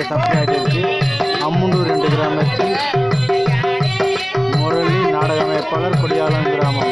இங்கே சப்ஸ்கிரைப் ஆகிடுச்சு அம்முண்டூர் ரெண்டு கிராமத்தில் முரளி நாடகமைப்பாளர் கொடியாளம் கிராமம்.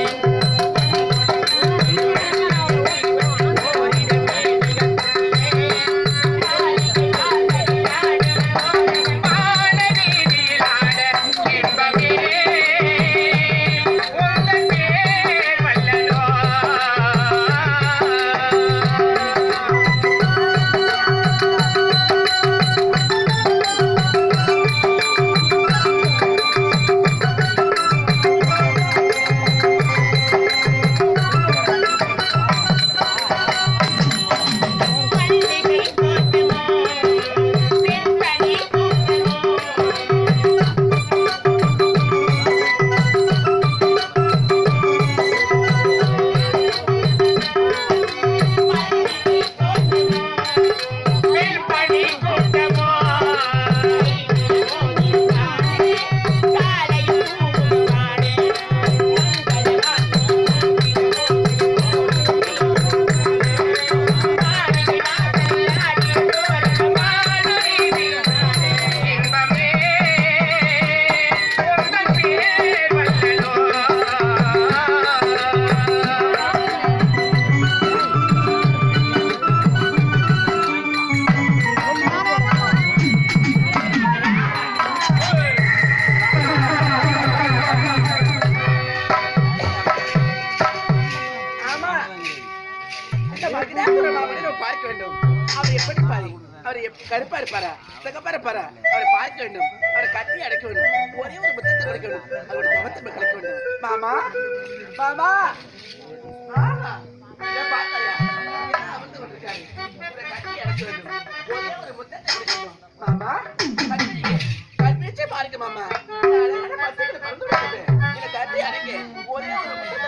இந்த மாமனை நம்ம பார்க்க வேண்டும். அவர் எப்படி பாரு? அவர் எப்~ கருப்பா இருப்பாரா? சிகப்பா இருப்பாரா? அவரை பார்க்க வேண்டும். அவரை கட்டி அடைக்க வேண்டும். ஒரே ஒரு புத்தகத்தை கிடைக்க வேண்டும். அவருடைய தவத்தை கிடைக்க வேண்டும். மாமா? மாமா? மாமா? பார்த்தாயா? இதான் அமர்ந்து கொண்டிருக்காரு. கட்டி அடைக்க வேண்டும். ஒரே ஒரு புத்தகத்தை கிடைக்க வேண்டும். மாமா? கட்டி பாருங்க மாமா. அழகான பசங்களை பறந்து விடுறது. என்னை கட்டி அடைங்க. ஒரே ஒரு புத்தகத்தை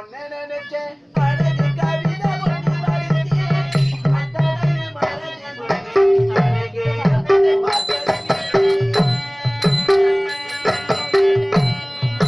நினைச்சேன்